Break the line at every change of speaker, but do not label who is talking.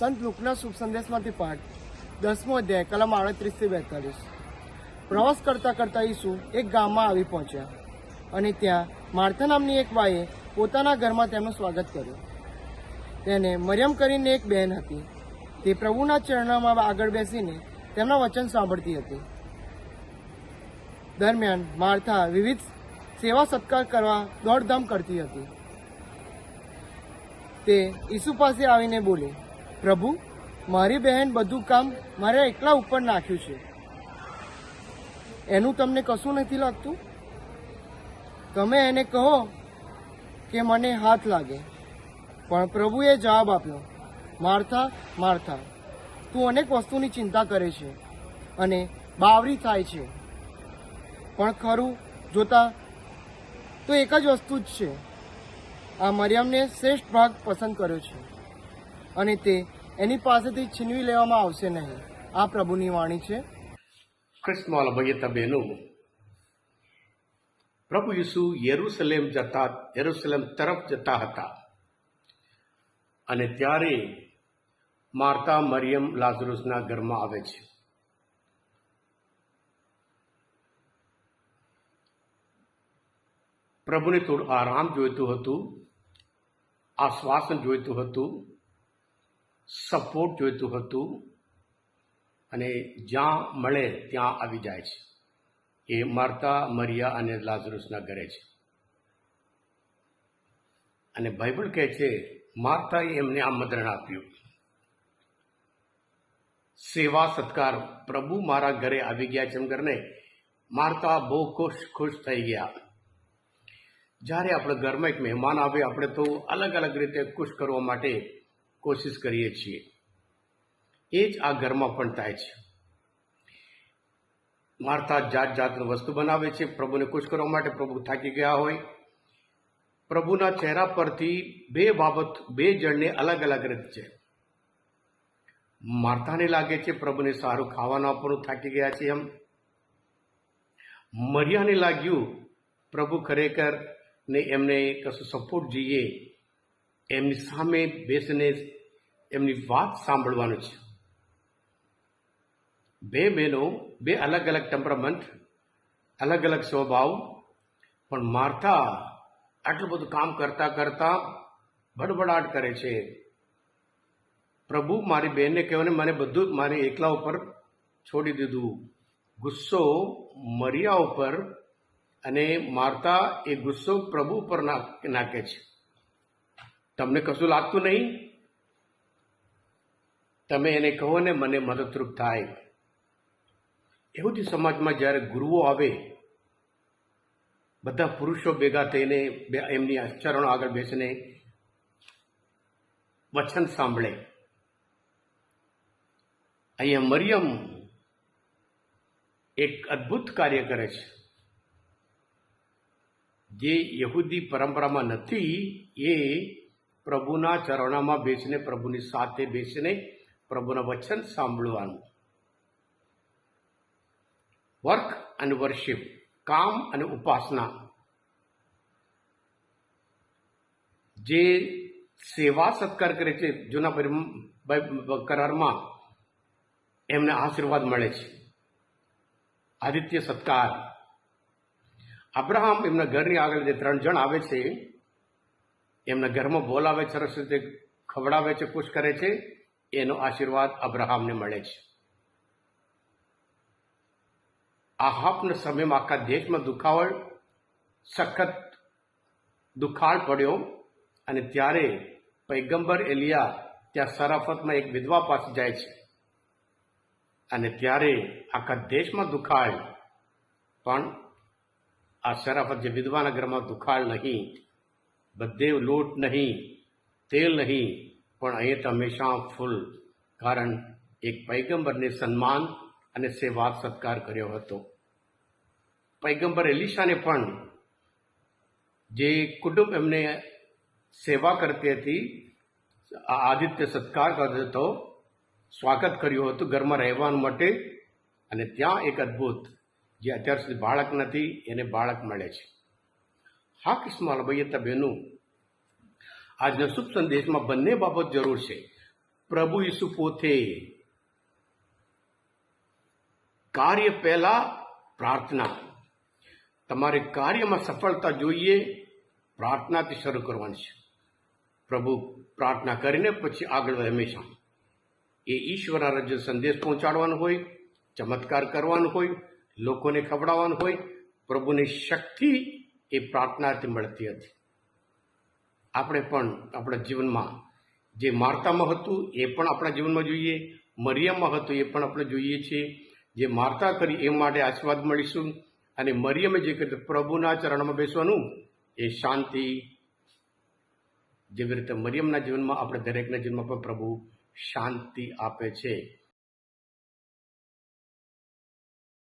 સંત લુકના શુભ સંદેશમાંથી પાઠ, દસમો અધ્યાય, કલમ આડત્રીસથી બેતાલીસ. પ્રવાસ કરતા કરતા ઈસુ એક ગામમાં આવી પહોંચ્યા અને ત્યાં માર્થા નામની એક બાઈએ પોતાના ઘરમાં તેમનું સ્વાગત કર્યું. તેને મરિયમ કરીને એક બહેન હતી. તે પ્રભુના ચરણોમાં આગળ બેસીને તેમના વચન સાંભળતી હતી. દરમિયાન માર્થા વિવિધ સેવા સત્કાર કરવા દોડધામ કરતી હતી. તે ઈસુ પાસે આવીને બોલી પ્રભુ, મારી બહેન બધું કામ મારે એકલા ઉપર નાખ્યું છે. એનું તમને કશું નથી લાગતું? તમે એને કહો કે મને હાથ લાગે. પણ પ્રભુએ જવાબ આપ્યો, માર્થા માર્થા, તું અનેક વસ્તુની ચિંતા કરે છે અને બાવરી થાય છે. પણ ખરું, જોતા તો એક જ વસ્તુ જ છે. આ મરિયમને શ્રેષ્ઠ ભાગ પસંદ કર્યો છે. અને તે એની પાસેથી છીનવી લેવામાં આવશે નહીં. આ પ્રભુની વાણી છે.
ક્રિસ્મોલ બહેનો પ્રભુ યીશુ યરુસલેમ જતા, યરુસલેમ તરફ જતા હતા. અને ત્યારે માર્તા મરિયમ લાઝરુસના ઘરમાં આવે છે. પ્રભુને થોડું આરામ જોઈતું હતું, આશ્વાસન જોઈતું હતું સપોર્ટ જોઈતું હતું અને જ્યાં મળે ત્યાં આવી જાય છે. એ માર્તા, મરિયા અને લાઝરુસના ઘરે છે. અને બાઇબલ કહે છે, માર્તાએ એમને આમંત્રણ આપ્યું. સેવા, સત્કાર, પ્રભુ મારા ઘરે આવી ગયા છે. એમ કરીને માર્તા બહુ ખુશ ખુશ થઈ ગયા. જ્યારે આપણે ઘરમાં એક મહેમાન આવે, આપણે તો અલગ અલગ રીતે ખુશ કરવા માટે કોશિશ કરીએ છીએ. એ જ આ ઘરમાં પણ થાય છે. મારતા જાત જાતની વસ્તુ બનાવે છે. પ્રભુને ખુશ કરવા માટે પ્રભુ થાકી ગયા હોય. પ્રભુના ચહેરા પરથી બે બાબત, બે જણને અલગ અલગ રીત છે. મારતાને લાગે છે પ્રભુને સારું ખાવાનું આપવાનું થાકી ગયા છે એમ. મરિયાને લાગ્યું, પ્રભુ ખરેખર ને એમને કશું સપોર્ટ જોઈએ. એમની સામે બેસીને એમની વાત સાંભળવાનું છે. બે બહેનો, બે અલગ અલગ ટેમ્પરામેન્ટ અલગ અલગ સ્વભાવ, પણ મારતા આટલું બધું કામ કરતા કરતા બડબડાટ કરે છે. પ્રભુ, મારી બહેનને કહેવાને મને બધું મારે એકલા ઉપર છોડી દીધું. ગુસ્સો મરિયા ઉપર અને મારતા એ ગુસ્સો પ્રભુ ઉપર નાખે છે. તમને કશું લાગતું નહીં? તમે એને કહો ને મને મદદરૂપ થાય. એহুદી સમાજમાં જ્યારે ગુરુઓ આવે, બધા પુરુષો ભેગા થઈને એમની ચરણો આગળ બેસીને વચન સાંભળે. અહીંયા મરિયમ એક અદ્ભુત કાર્ય કરે છે. જે યહૂદી પરંપરામાં નથી, એ પ્રભુના ચરણોમાં બેસીને પ્રભુની સાથે બેસીને પ્રભુના વચન સાંભળવાનું. વર્ક અને વર્શિપ, કામ અને ઉપાસના. જે સેવા સત્કાર કરે છે, જૂના કરારમાં એમને આશીર્વાદ મળે છે. આદિત્ય સત્કાર. અબ્રાહમ એમના ઘરની આગળ જે ત્રણ જણ આવે છે એમના ઘરમાં બોલાવે છે, સરસ રીતે ખવડાવે છે, ખુશ કરે છે, એનો આશીર્વાદ અબ્રાહમને મળે છે. આહાપના સમયમાં આખા દેશમાં દુખાવળ, સખત દુખાળ પડ્યો અને ત્યારે પૈગંબર એલિયા ત્યાં સરાફતમાં એક વિધવા પાસે જાય છે. અને ત્યારે આખા દેશમાં દુખાળ, પણ આ શરાફત જે વિધવાના ઘરમાં દુખાળ નહીં બધે લોટ નહીં, તેલ નહીં, પણ અહીં તો હંમેશા ફૂલ. કારણ એક પૈગંબરને સન્માન અને સેવા સત્કાર કર્યો હતો. પૈગંબર એલિશાને પણ જે કુટુંબ એમને સેવા કરતી હતી આદિત્ય સત્કાર કરતો હતો, સ્વાગત કર્યું હતું ઘરમાં રહેવા માટે. અને ત્યાં એક અદ્ભુત, જે અત્યાર સુધી બાળક નથી, એને બાળક મળે છે. હા કિસ્માલ ભાઈએ બહેનું આજના શુભ સંદેશમાં બંને બાબત જરૂર છે. પ્રભુ ઈસુ પોતે કાર્ય પહેલા પ્રાર્થના. તમારે કાર્યમાં સફળતા જોઈએ, પ્રાર્થનાથી શરૂ કરવાની છે. પ્રભુ પ્રાર્થના કરીને પછી આગળ હંમેશા. એ ઈશ્વરના રાજ્ય સંદેશ પહોંચાડવાનો હોય, ચમત્કાર કરવાનો હોય, લોકોને ખવડાવવાનું હોય, પ્રભુની શક્તિ એ પ્રાર્થનાથી મળતી હતી. આપણે પણ આપણા જીવનમાં જે માર્તામાં હતું એ પણ આપણા જીવનમાં જોઈએ મરિયમમાં હતું એ પણ આપણે જોઈએ છીએ. જે માર્તા કરી એ માટે આશીર્વાદ મળીશું અને મરિયમે જે કર્યું પ્રભુના ચરણમાં બેસવાનું, એ શાંતિ, જેવી રીતે મરિયમના જીવનમાં, આપણે દરેકના જીવનમાં પણ પ્રભુ શાંતિ આપે છે.